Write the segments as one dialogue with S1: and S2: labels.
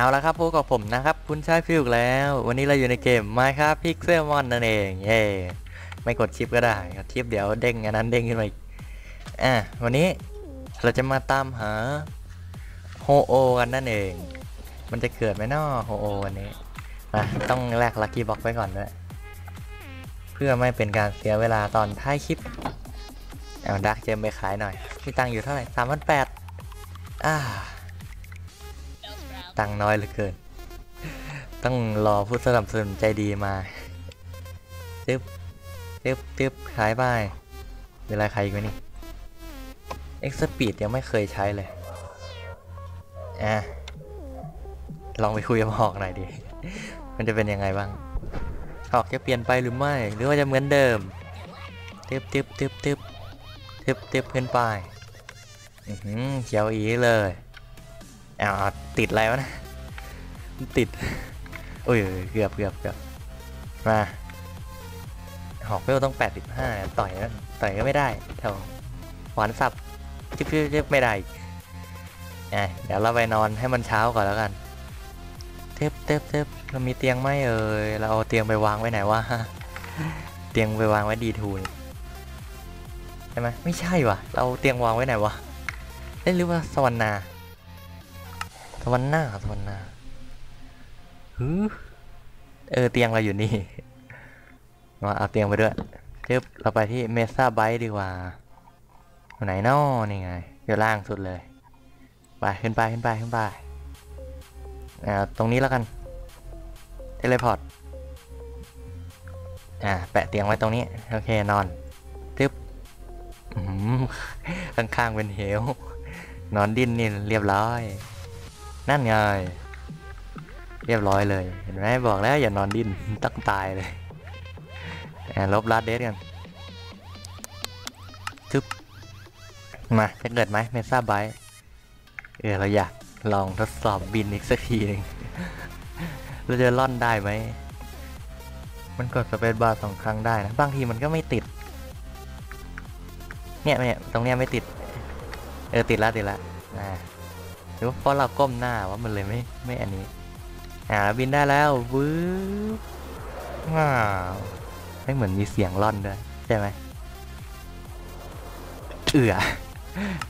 S1: เอาละครับพบกับผมนะครับ คุณชายฟิวแล้ว วันนี้เราอยู่ในเกม Minecraft Pixelmon นั่นเอง เย่ไม่กดชิปก็ได้กดชิปเดี๋ยวเด้งอันนั้นเด้งขึ้นมาอีกอะวันนี้เราจะมาตามหาโฮโอกันนั่นเอง มันจะเกิดไหมนาะโฮโอวันนี้มาต้องแลกลัคกี้บ็อกไว้ก่อนด้วยเพื่อไม่เป็นการเสียเวลาตอนท้ายคลิปเอาดักเจมไปขายหน่อยมีตังค์อยู่เท่าไหร่สามพันแปดอ่า ตังน้อยเหลือเกิน ต้องรอผู้สนับสนุนใจดีมาตึ๊บตึ๊บตึ๊บขายไปเวลาใครอีกไหมนี่เอ็กซ์ปีดยังไม่เคยใช้เลย อะ ลองไปคุยกับหอกหน่อยดิ มันจะเป็นยังไงบ้าง หอกจะเปลี่ยนไปหรือไม่ หรือว่าจะเหมือนเดิมตึ๊บตึ๊บตึ๊บตึ๊บตึ๊บตึ๊บขึ้นไป อือหือเขียวอีเลย อ้าวติดอะไรวะนะ ติดโอ้ยเกือบเกือบเกือบมา หอกเวลต้อง 85 ต่อยนะต่อยก็ไม่ได้แถวหวานสับจิบจิบจิ๊บไม่ได้อีกอะเดี๋ยวเราไปนอนให้มันเช้าก่อนแล้วกันเทปเทปเทปเรามีเตียงไหมเอ่ยเราเอาเตียงไปวางไว้ไหนวะเตียงไปวางไว้ดีทูนใช่ไหมไม่ใช่วะเราเตียงวางไว้ไหนวะเอ้ยหรือว่าสวรรณา สวรรค์หน้าสวรรค์หน้าฮึเออเตียงเราอยู่นี่มาเอาเตียงไปด้วยเทียบเราไปที่เมซ่าไบต์ดีกว่าอยู่ไหนนอนี่ไงอยู่ล่างสุดเลยไปขึ้นไปขึ้นไปขึ้นไปอ่าตรงนี้แล้วกันเทเลพอร์ตอ่าแปะเตียงไว้ตรงนี้โอเคนอนทึบอื้อหือข้างๆเป็นเหวนอนดิ้นนี่เรียบร้อย นั่นไง เรียบร้อยเลย เห็นไหมบอกแล้วอย่านอนดิ้นต้องตายเลยแอบลบลัดเดสกันทึบมาจะเกิดไหมเมซ่าไบเออเราอยากลองทดสอบบินอีกสักทีหนึ่งเราจะล่อนได้ไหม มันกดสเปซบาร์สองครั้งได้นะ บางทีมันก็ไม่ติด เนี่ยเนี่ยตรงเนี้ยไม่ติด เออติดล้วติดล้วอ่า รือว่าเพราะเราก้มหน้าว่ามันเลยไม่ไม่อันนี้ อ่าบินได้แล้ววื้อว้าวไม่เหมือนมีเสียงร่อนด้วยใช่ไหมเอือ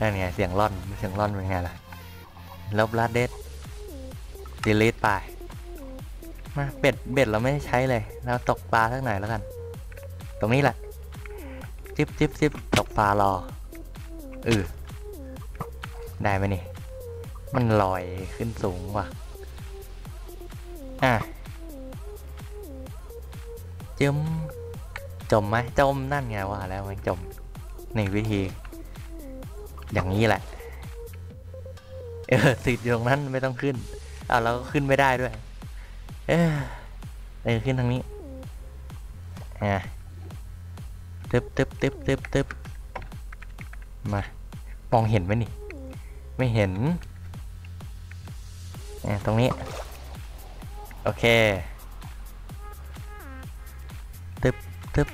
S1: นั่นไงเสียงร่อนเสียงร่อนเป็นไงล่ะลบลัดเดสดีลิทไปมาเบ็ดเบ็ดเราไม่ใช้เลย เราตกปลาสักหน่อยแล้วกัน ตรงนี้แหละจิบจิบจิบตกปลารอเออได้ไหมนี่ มันลอยขึ้นสูงว่ะ อะจมจมไหมจมนั่นไงว่าแล้วมันจมนี่วิธี อย่างนี้แหละ เออติดอยู่ตรงนั้นไม่ต้องขึ้นอ่าเราก็ขึ้นไม่ได้ด้วย เออเออขึ้นทางนี้อะตึบตึบตึบตึบตึบมามองเห็นไหมนี่ ไม่เห็น ตรงนี้ โอเคตึบตึบ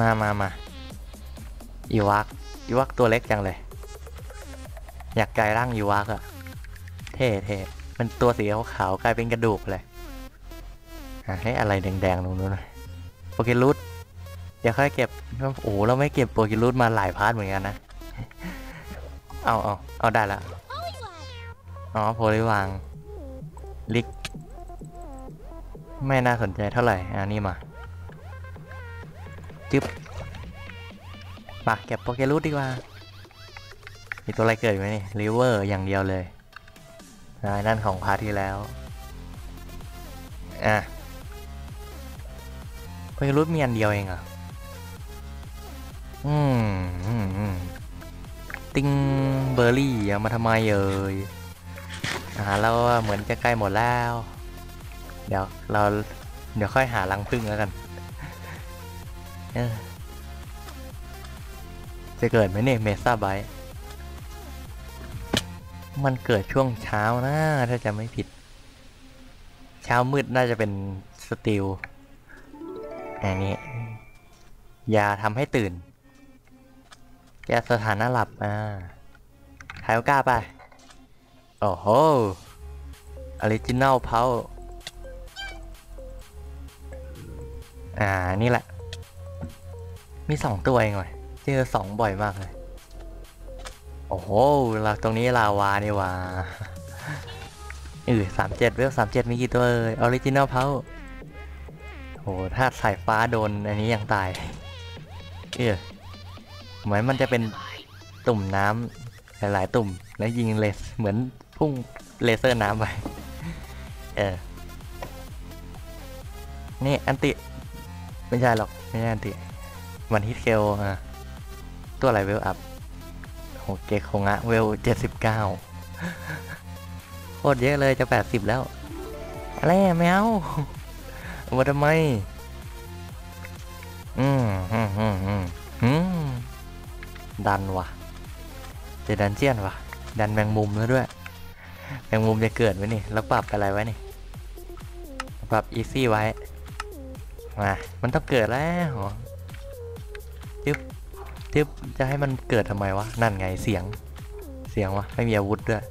S1: มามามาอีวักอีวักตัวเล็กจังเลย อยากกลายร่างอีวักอะเท่เท่มันตัวสีขาวกลายเป็นกระดูกเลยอะให้อะไรแดงๆตรงนู้นโปเกรูดเดี๋ยวค่อยเก็บโอ้โหเราไม่เก็บโปเกรูดมาหลายพาร์ทเหมือนกันนะ เอาเอาเอาได้ละ อ๋อโพลิวางลิก ไม่น่าสนใจเท่าไหร่อันนี้มาจึ๊บมาเก็บโปเกรูดดีกว่า มีตัวอะไรเกิดไหมนี่ริเวอร์อย่างเดียวเลยนายนั่นของพาร์ทที่แล้ว อะโปเกรูดมีอันเดียวเองเหรออืมอืมอืม ติงเบอร์รี่เอามาทำไมเอ่ย อาหารเราเหมือนจะใกล้หมดแล้ว เดี๋ยวเราเดี๋ยวค่อยหารังพึ่งแล้วกันจะเกิดไหมเนี่ยเมซ่าไบมันเกิดช่วงเช้านะ ถ้าจะไม่ผิด เช้ามืดน่าจะเป็นสติลอันนี้ยาทำให้ตื่นแกสถานะหลับอ่าไทโอก้าไป โอ้โหออริจินัลเพาอ่า นี่แหละ มีสองตัวเองเลยเจอสองบ่อยมากเลย โอ้โหลาตรงนี้ลาวานี่ว่าเออสามเจ็ดเวลสามเจ็ดมีกี่ตัวเอ่ยออริจินัลเพาโหถ้าสายฟ้าโดนอันนี้ยังตาย เออเหมือนมันจะเป็นตุ่มน้ำหลาย ๆ ตุ่มแล้วยิงเลสเหมือน พุ่งเลเซอร์น้ำไป เออ นี่อันติ ไม่ใช่หรอก ไม่ใช่อันติ มันฮิตเคลอะ ตัวอะไรเวลอัพโหเกคงะเวลเจ็ดสิบเก้าโคตรเยอะเลยจะแปดสิบแล้ว อะไรแมวเอามาทำไม อืมอืมอืมอืมอืมดันว่ะเจอดันเจียนว่ะ ดันแมงมุมแล้วด้วย แมงมุมจะเกิดไว้นี่แล้วปรับอะไรไว้นี่ ปรับอีซี่ไว้ มา มันต้องเกิดแล้วจึ๊บจึ๊บจะให้มันเกิดทำไมวะ นั่นไงเสียง เสียงวะ ไม่มีอาวุธด้วย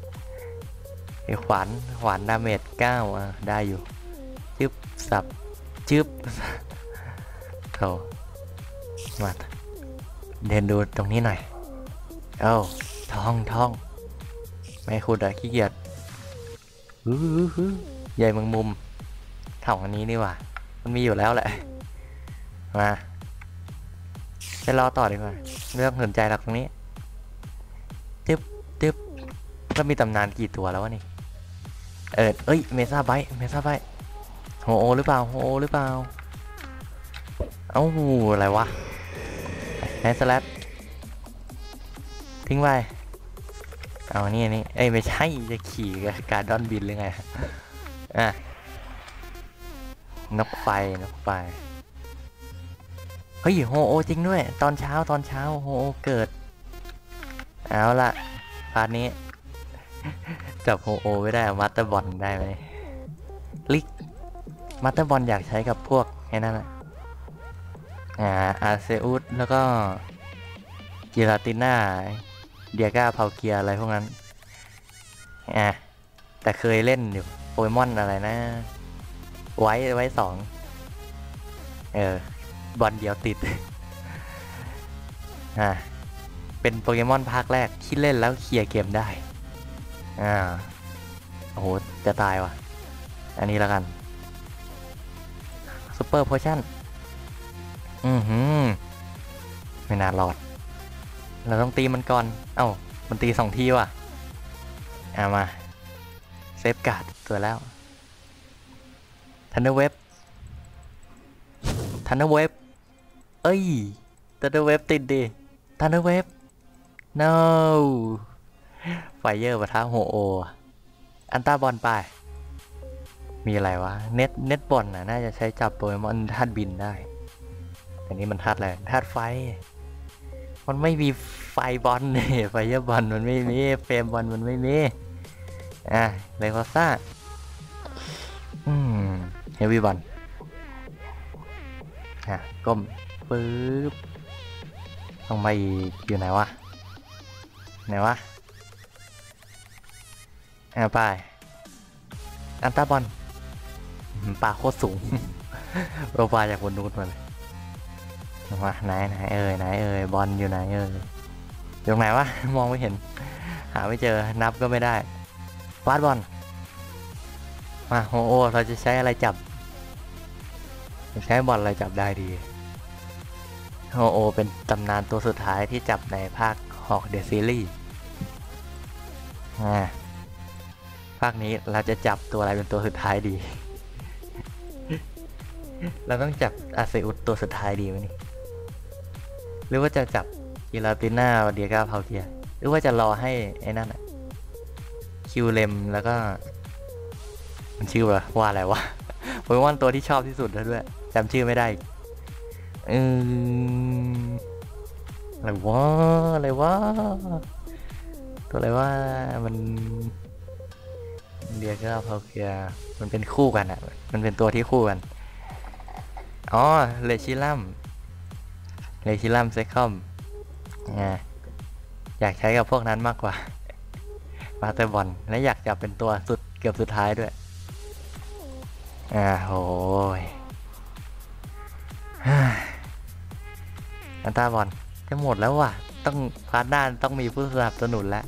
S1: ไอขวาน ขวานดาเมจเก้าอะ ได้อยู่ จึ๊บ สับ จึ๊บโถมาเดินดูตรงนี้หน่อย เอ้าทองทองไม่ขุดอะขี้เกียจ ใหญ่มังมุมเท่าอันนี้นี่ว่า มันมีอยู่แล้วแหละ มาไปรอต่อดีกว่าเรื่องสนใจหลักตรงนี้จึ๊บจึ๊บก็มีตำนานกี่ตัวแล้ววะนี่ เออเอ้ย เมซ่าไบเมซ่าไบโฮโอหรือเปล่าโฮโอหรือเปล่า เอ้าอะไรวะแฮนสลัดทิ้งไว้ เอานี่นี่เอ้ยไม่ใช่จะขี่กับการดอนบินหรือไงอะนกไฟนกไฟเฮ้ยโฮโอจริงด้วย ตอนเช้าตอนเช้าโฮโอเกิด เอาละพาร์ทนี้ จับโฮโอไม่ได้มัตเตอร์บอลได้ไหมลิกมัตเตอร์บอลอยากใช้กับพวกไอ้นั่นอะอ่าอาเซอุสแล้วก็ กิราติน่า เดียก้าเผาเกียร์อะไรพวกนั้นอะแต่เคยเล่นอยู่โปเกมอนอะไรนะ ไว้ไว้สองเออบอลเดียวติดอ่าเป็นโปเกมอนภาคแรกที่เล่นแล้วเคลียร์เกมได้อ่าโอ้โห จะตายว่ะ อันนี้แล้วกันซูเปอร์โพชั่น อือหือ ไม่น่ารอด เราต้องตีมันก่อน เอ้า มันตีสองทีว่ะเอามา เซฟการ์ดตัวแล้วทันเดอร์เว็บทันเดอร์เว็บเอ้ยทันเดอร์เว็บติดดิทันเดอร์เว็บ no ไฟเยอร์ปะทะโฮโอ อันต้าบอลไป มีอะไรวะ เน็ตเน็ตบอลน่ะ น่าจะใช้จับโปเกมอนธาตุบินได้อันนี้มันธาตุอะไรธาตุไฟ มันไม่มีไฟบอลเนี่ยไฟยบอลมันไม่มีเฟรมบอลมันไม่มีอะเลโคซ่าอืมเฮฟวี่บอลอะก้มปึ๊บต้องไปอยู่ไหนวะไหนวะอะไปอันตาบอลปลาโคตรสูงเราปลาจากบนนู้นมาเลย มาไหนไหนเอ่ยไหนเอ่ยบอลอยู่ไหนเอ่ยอยู่ไหนวะมองไม่เห็น หาไม่เจอนับก็ไม่ได้ฟาดบอลมาโอ้โหเราจะใช้อะไรจับใช้บอลอะไรจับได้ดีโอโอเป็นตำนานตัวสุดท้ายที่จับในภาคฮอกเดอะซีรีส์ภาคนี้เราจะจับตัวอะไรเป็นตัวสุดท้ายดี เราต้องจับอาเซอุสตัวสุดท้ายดีไหมนี่ หรือว่าจะจับกิลาติน่าเดียกาพาวเทีย หรือว่าจะรอให้ไอ้นั่นอะคิวเลมแล้วก็ มันชื่อว่าว่าอะไรวะโปเกมอนตัวที่ชอบที่สุดแล้วด้วยจำชื่อไม่ได้อีกเออะไรวะอะไรวะตัวอะไรว่ามันเดียกาพาวเทียมันเป็นคู่กันอะมันเป็นตัวที่คู่กันอ๋อเลชิลัม เลชิลัมเซคอมอ่าอยากใช้กับพวกนั้นมากกว่า มาเตอร์บอลและอยากจะเป็นตัวสุดเกือบสุดท้ายด้วย อ่าโหยอันตาบอลจะหมดแล้วว่ะ ต้องพาร์ทหน้าต้องมีผู้สนับสนุนแล้ว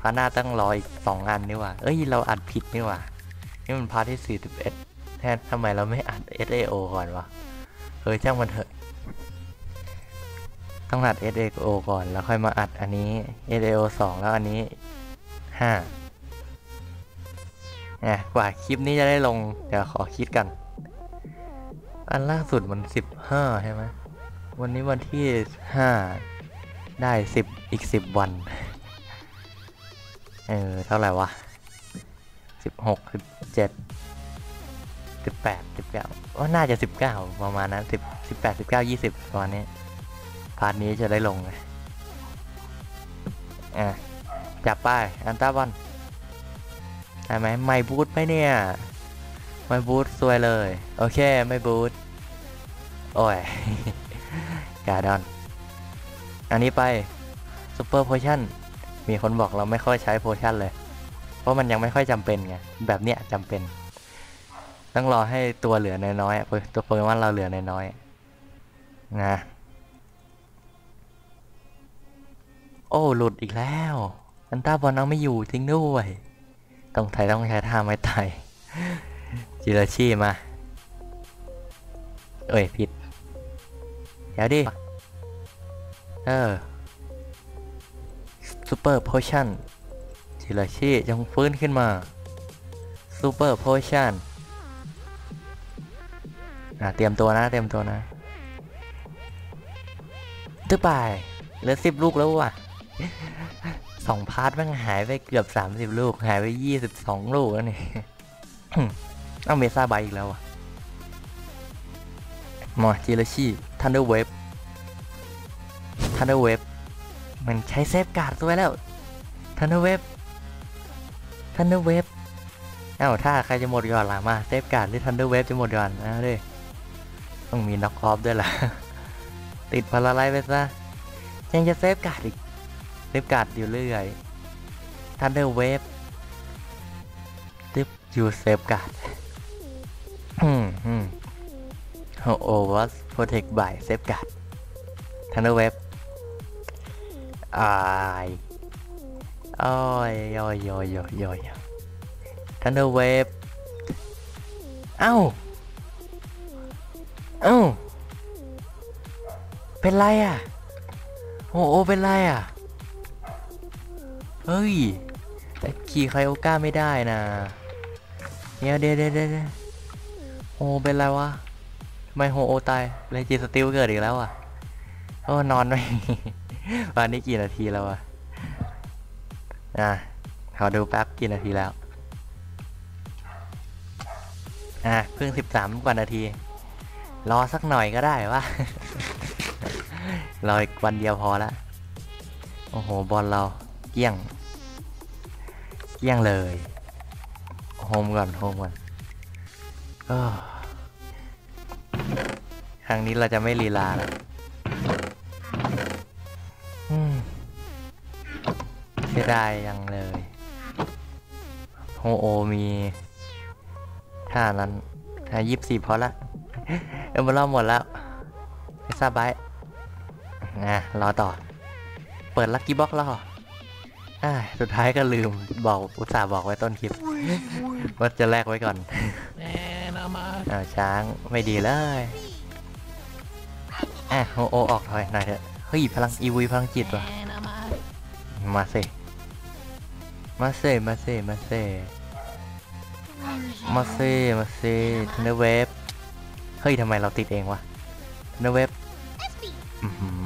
S1: พาร์ทหน้าต้องรออีกสองอันนี่ว่ะเอ้ยเราอัดผิดนี่ว่ะนี่มันพาร์ทที่41แทนทำไมเราไม่อัด SAO ก่อนวะเฮ้ยจ้างมันเถอะ ต้องอัด SAO ก่อนแล้วค่อยมาอัดอันนี้ SAO 2 แล้วอันนี้ 5นี่ยกว่าคลิปนี้จะได้ลง เดี๋ยวขอคิดกัน อันล่าสุดมัน 15 ใช่ไหมวันนี้วันที่ 5 ได้ 10 อีก 10 วัน เออ เท่าไหร่วะ 16 17 18 19ว่าน่าจะ19ประมาณนั้น10 18 19 20ประมาณนี้าร์ทนี้จะได้ลงไงอะจับป้ายอันต้าบอลได้ไหมไม่บูทไหมเนี่ย ไม่บูทสวยเลย โอเค ไม่บูทโอ้ยกาดอน อันนี้ไปซูเปอร์โพชั่นมีคนบอกเราไม่ค่อยใช้โพชั่นเลย เพราะมันยังไม่ค่อยจำเป็นไง แบบเนี้ยจำเป็น ต้องรอให้ตัวเหลือน้อยๆตัวโปเกมอนเราเหลือน้อยๆนะ โอ้ หลุดอีกแล้วอันต้าบอลเอาไม่อยู่จริงด้วย ต้องไทยต้องใช้ท่าไม้ไทยจิราชีมา เอ้ย ผิดเดี๋ยวดิ เออซูเปอร์โพชั่นจิราชีจงฟื้นขึ้นมาซูเปอร์โพชั่นอะเตรียมตัวนะ เตรียมตัวนะตึ๊บไปเหลือสิบลูกแล้วว่ะ สองพาร์ทม่งหายไปเกือบสามสิบลูก หายไปยี่สิบสองลูกแล้วนี่ต้องเมซ่าไบอีกแล้วอะมาจิรชิทันเดอร์เวฟทันเดอร์เวฟมันใช้เซฟการ์ดตัวแล้วทันเดอร์เวฟทันเดอร์เวฟเอ้าถ้าใครจะหมดก่อนล่ะมาเซฟการ์ดหรือทันเดอร์เวฟจะหมดก่อนนะเด้ต้องมีน็อกออฟด้วยล่ะ ติดพาราไลไปซะยังจะเซฟการ์ดอีก เซฟการ์ดอยู่เรื่อยทันเดอร์เวฟตึ๊บอยู่เซฟการ์ดอืมอืมโอวัสโปรเทคบายเซฟการ์ดทันเดอร์เวฟอายโอ้ยโยโยโยโยโยทันเดอร์เวฟเอ้า เอ้า เป็นไรอะ โอ้โอเป็นไรอะ เฮ้ยแต่ขี่ไคโอก้าไม่ได้นะเดี๋ยวเดี๋ยวเดี๋ยวเดี๋ยวโอเป็นไรวะทำไมโฮโอตายเลจีสติลเกิดอีกแล้วอะโอ้นอนไม่วันนี้กี่นาทีแล้วอะอะขอดูแป๊บกี่นาทีแล้ว อะเพิ่งสิบสามกว่านาที รอสักหน่อยก็ได้วะรออีกวันเดียวพอละโอ้โห บอลเรา เกี้ยง เกี้ยงเลยโฮมก่อนโฮมก่อนออครั้งนี้เราจะไม่ลีลาแล้วอืมเสียดายยังเลยโฮโอมีท่านั้นท่ายี่สิบสี่พอละ เออมาเล่าหมดแล้วไม่ทราบไบนะรอต่อ เปิดลักกี้บ็อกรอ อ่าสุดท้ายก็ลืมบอกอุตส่าห์บอกไว้ต้นคลิป ว่าจะแลกไว้ก่อน
S2: And I'm a
S1: อ้าวช้างไม่ดีเลยอะโอโอออกถอยหน่อยเถอะเฮ้ยพลังอีวีพลังจิตว่ะ
S2: and I'm a
S1: มาเซมาเซมาเซมาเซมาเซมาเซทันเดอร์เวฟเฮ้ยทำไมเราติดเองวะทันเดอร์เวฟอือหือ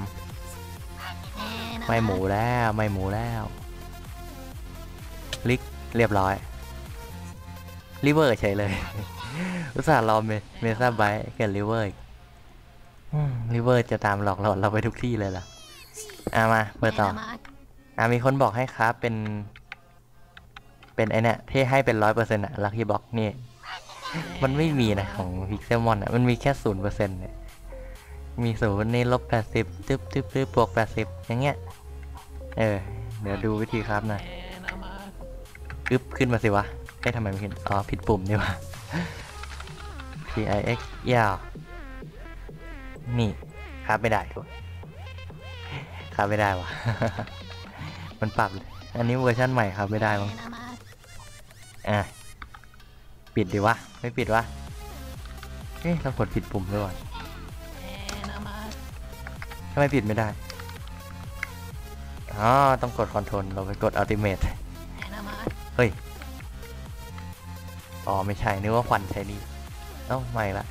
S2: and
S1: ไม่หมูแล้วไม่หมูแล้วลิก เรียบร้อยริเวอร์เฉยเลย อุตส่าห์รอเมเมซ่าไบต์เกิดริเวอร์อีกริเวอร์จะตามหลอกหลอนเราไปทุกที่เลยล่ะอะมา เปิดต่อ
S2: I'm a
S1: อะมีคนบอกให้ครับ เป็น เป็นไอเนี่ยที่ให้เป็นร้อยเปอร์เซ็นต์อะลัคกี้บ็อกนี่ มันไม่มีนะของพิกเซลมอนอะมันมีแค่ศูนย์เปอร์เซ็นต์เนี่ยมีศูนย์นี่ลบแปดสิบตึ๊บตึ๊บตึ๊บบวกแปดสิบอย่างเงี้ย เออ เดี๋ยวดูวิธีครับหน่อย
S2: and I'm a
S1: อึ๊บขึ้นมาสิวะเอ้ทำไมไม่ขึ้น อ๋อ ผิดปุ่มนี่วะ P I X ยาว นี่ครับไม่ได้ด้วยครับไม่ได้วะ มันปรับ อันนี้เวอร์ชันใหม่ครับไม่ได้มั้งอะ ปิดดีวะ ไม่ปิดวะ เอ๊ะเรากดผิดปุ่มด้วยวะทำไมปิดไม่ได้ อ๋อ ต้องกดคอนโทรล เราไปกดอัลติเม e เฮ้ย อ๋อไม่ใช่นึกว่าควันใช้นี่เอ้าไม่ละ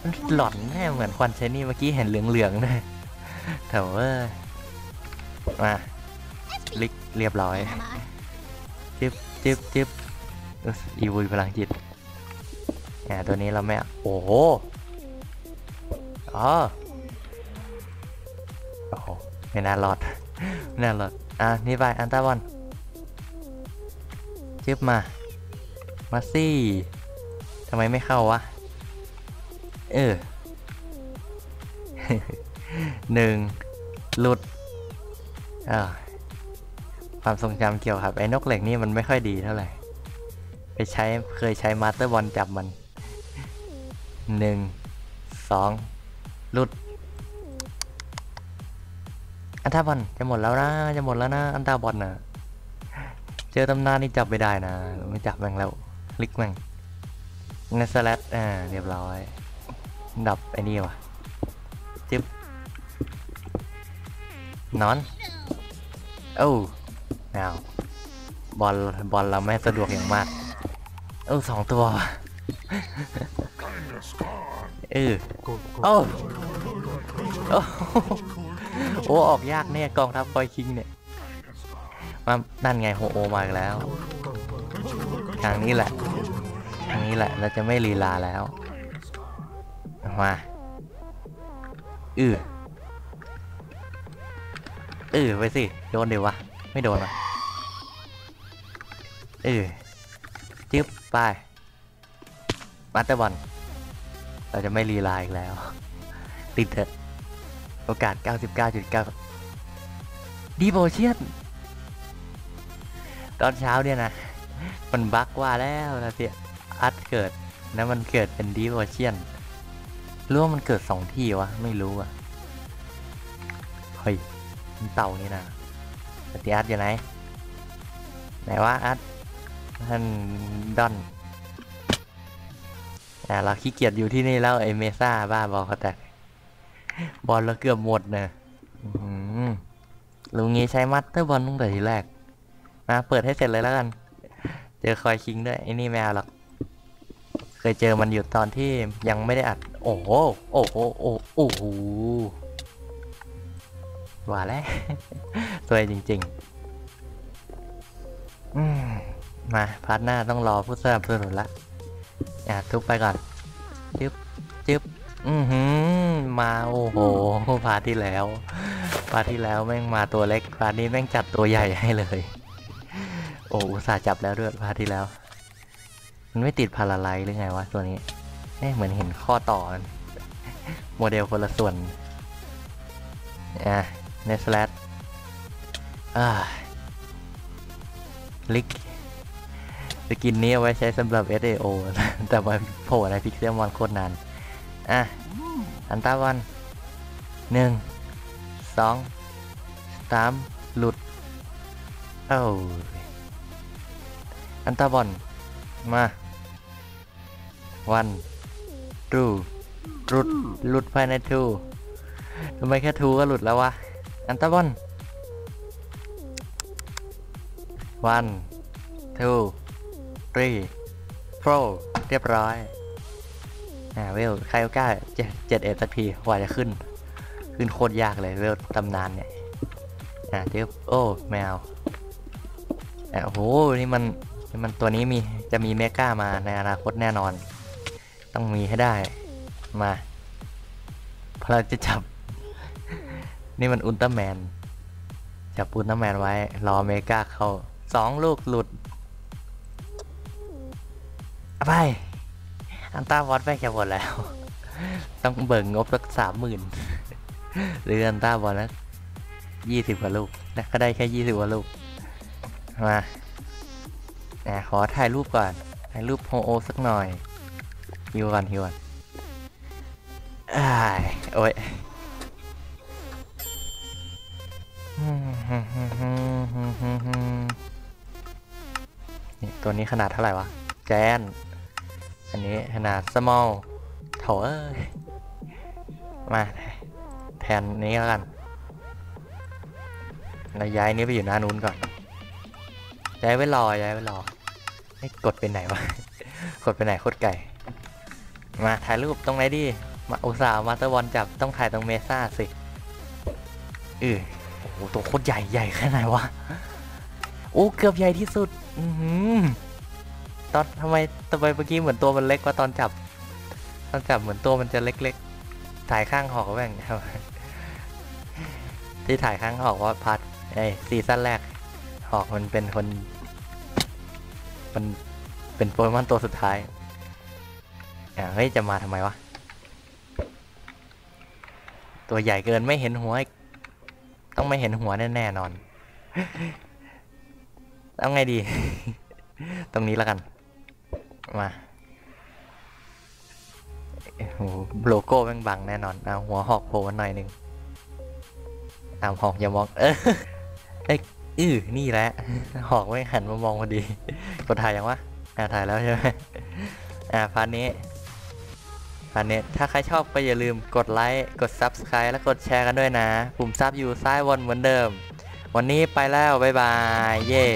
S1: มันหลอนแน่เหมือนควันใช้นี่เมื่อกี้เห็นเหลืองๆนะแต่ว่ามาลิกเรียบร้อยจิบจิบจิบอีวุยพลังจิตแหมตัวนี้เราไม่เอาโอ้โหอ๋อโอ้โหไม่น่ารอดไม่น่ารอดอะนี่ไปอันตาบอล จิ๊บมา มาซี่ทำไมไม่เข้าวะ เออหนึ่งหลุดอ่าความทรงจำเกี่ยวกับ ไอ้นกเหล็กนี่มันไม่ค่อยดีเท่าไหร่ ไปใช้เคยใช้มาสเตอร์บอลจับมันหนึ่งสองหลุด อันตาบอลจะหมดแล้วนะ จะหมดแล้วนะ อันตาบอลน่ะ เจอตำนานนี่จับไม่ได้นะ ไม่จับแม่งแล้วลิกแม่งเนสแลตอ่าเรียบร้อย ดับไอ้นี่ว่ะจิ๊บนอนเอ้าไม่เอาบอลบอลเราไม่สะดวกอย่างมาก เอ้สองตัวเออโอ้โอ้โอ้ออกยากเนี่ยกองทัพคอยคิงเนี่ย มานั่นไงโฮโอมาแล้ว ทางนี้แหละทางนี้แหละเราจะไม่ลีลาแล้วมาอือเออไปสิโดนเดี๋ยววะไม่โดนวะเออจึ๊บไปมาเตอร์บอลเราจะไม่รีลาอีกแล้ว ติดเถอะโอกาส 99.9ดีโบเชียน ตอนเช้าเนี่ยนะ มันบักว่าแล้วนะเสียอัดเกิดนะมันเกิดเป็นดีโวเชียนรู้ว่ามันเกิดสองที่วะ ไม่รู้อะเฮ้ยมันเต่านี่นะปฏิอัดอยู่ไหน ไหนวะอัดท่านดอนอ่าเราขี้เกียจอยู่ที่นี่แล้วไอเมซ่าบ้าบอเขาแต่บอลเราเกือบหมดเนะอื้อหือลุงงี้ใช้มัตเตอร์บอลตั้งแต่ทีแรก มาเปิดให้เสร็จเลยแล้วกัน เจอคอยคิงด้วยไอ้นี่ไม่เอาหรอกเคยเจอมันอยู่ตอนที่ยังไม่ได้อัด โอ้โหโอ้โหโอ้โอ้โหว่าแล้วสวยจริงๆ อืมมาพาร์ทหน้าต้องรอผู้สนับสนุนละอะทุบไปก่อนจึ๊บจึ๊บอือหือมาโอ้โหพาร์ทที่แล้ว พาร์ทที่แล้วแม่งมาตัวเล็กพาร์ทนี้แม่งจัดตัวใหญ่ให้เลย อ้อุตส่าห์จับแล้วด้วยพาร์ทที่แล้ว มันไม่ติดพาราไลหรือไงวะตัวนี้เอ๊ะเหมือนเห็นข้อต่อนโมเดลคนละส่วน อะเนสแลตอ่าลิกสกินนี้เอาไว้ใช้สำหรับ SAO แต่มาโผล่ในพิกเซลมอนโคตรนาน อะ อันตาวันหนึ่งสองสามหลุด เอ้า อันตาบอลมาวันทูหลุดหลุดภายในทูทำไมแค่ทูก็หลุดแล้ววะ อันตาบอลวันทูทรีโฟร์เรียบร้อยอ่าเวลใครก็กล้าเจ็ดเจ็ดเอ็ดสักทีกว่าจะขึ้น ขึ้นโคตรยากเลยเวลตำนานเนี่ยอ่าเดี๋ยวโอ้แมวอะโอ้โหนี่มัน มันตัวนี้มีจะมีเมกามาในอนาคตแน่นอน ต้องมีให้ได้มาเพราะเราจะจับ นี่มันอุลตร้าแมน จับอุลตร้าแมนไว้ รอเมกาเข้าสองลูกหลุดไปอันต้าวอตแม่งจะหมดแล้ว ต้องเบิกงบสักสามหมื่นหรืออันต้าบอลนะยี่สิบกว่าลูกนะก็ได้แค่ยี่สิบกว่าลูกมา นะขอถ่ายรูปก่อน ถ่ายรูปโฮโอสักหน่อยฮิวก่อนฮิวก่อนอ้ายโอ้ยนี่ตัวนี้ขนาดเท่าไหร่วะ แจน อันนี้ขนาด small โถเอ้ย มา แทนนี้แล้วกัน เราย้ายนี้ไปอยู่หน้านู้นก่อน ย้ายไว้รอย้ายไว้รอไม่กดไปไหนวะ กดไปไหนโคตรไก่ มาถ่ายรูปตรงไหนดี มาอุตส่าห์มาสเตอร์บอลจับต้องถ่ายตรงเมซ่าสิเออโอ้โหตัวโคตรใหญ่ใหญ่แค่ไหนวะ โอ้เกือบใหญ่ที่สุด อือหือตอนทำไมทำไมเมื่อกี้เหมือนตัวมันเล็กกว่าตอนจับ ตอนจับเหมือนตัวมันจะเล็กๆ ถ่ายข้างหอกแบ่งที่ถ่ายข้างหอกว่าพัดไอ้ซีซั่นแรก หอกมันเป็นคน มันเป็นโปเกมอนตัวสุดท้ายอะเฮ้ย จะมาทำไมวะ ตัวใหญ่เกินไม่เห็นหัวอีกต้องไม่เห็นหัวแน่ๆนอนเอาไงดี ตรงนี้แล้วกัน มาโอ้โลโก้แม่งบังแน่นอนเอาหัวหอกโผล่มาหน่อยหนึ่งเอาหอกอย่ามอง เออ อื้อนี่แหละ หอกไม่หันมามองพอดี กดถ่ายยังวะ อ่าถ่ายแล้วใช่ไหมอ่าพาร์ทนี้พาร์ทนี้ ถ้าใครชอบก็อย่าลืมกดไลค์ กด Subscribe และกดแชร์กันด้วยนะ ปุ่มซับอยู่ซ้ายบนเหมือนเดิม วันนี้ไปแล้ว บ๊ายบาย เย่